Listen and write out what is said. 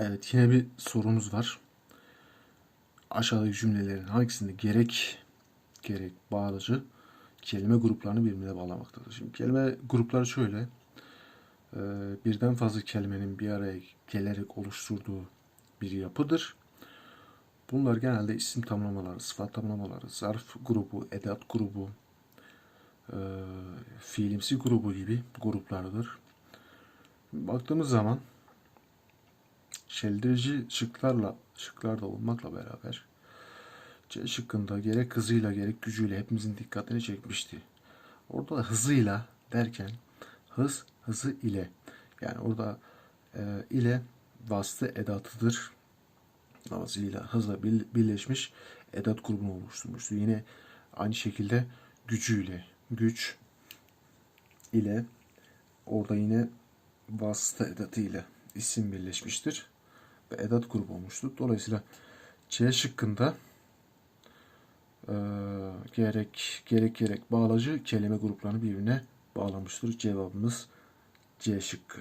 Evet yine bir sorumuz var. Aşağıdaki cümlelerin hangisinde gerek gerek bağlıcı kelime gruplarını birbirine bağlamaktadır? Şimdi kelime grupları şöyle. Ee, birden fazla kelimenin bir araya gelerek oluşturduğu bir yapıdır. Bunlar genelde isim tamlamaları, sıfat tamlamaları, zarf grubu, edat grubu, e, fiilimsi grubu gibi gruplardır. Baktığımız zaman şeldirici şıklarla şıklarda olmakla beraber C şıkkında gerek hızıyla gerek gücüyle hepimizin dikkatini çekmişti. Orada da hızıyla derken hız hızı ile yani orada e, ile vasıta edatıdır. Hızıyla hızla bir- birleşmiş edat grubunu oluşturmuştu. Yine aynı şekilde gücüyle güç ile orada yine vasıta edatı ile isim birleşmiştir ve edat grubu olmuştur. Dolayısıyla C şıkkında eee, gerek gerek gerek bağlacı kelime gruplarını birbirine bağlamıştır. Cevabımız C şıkkı.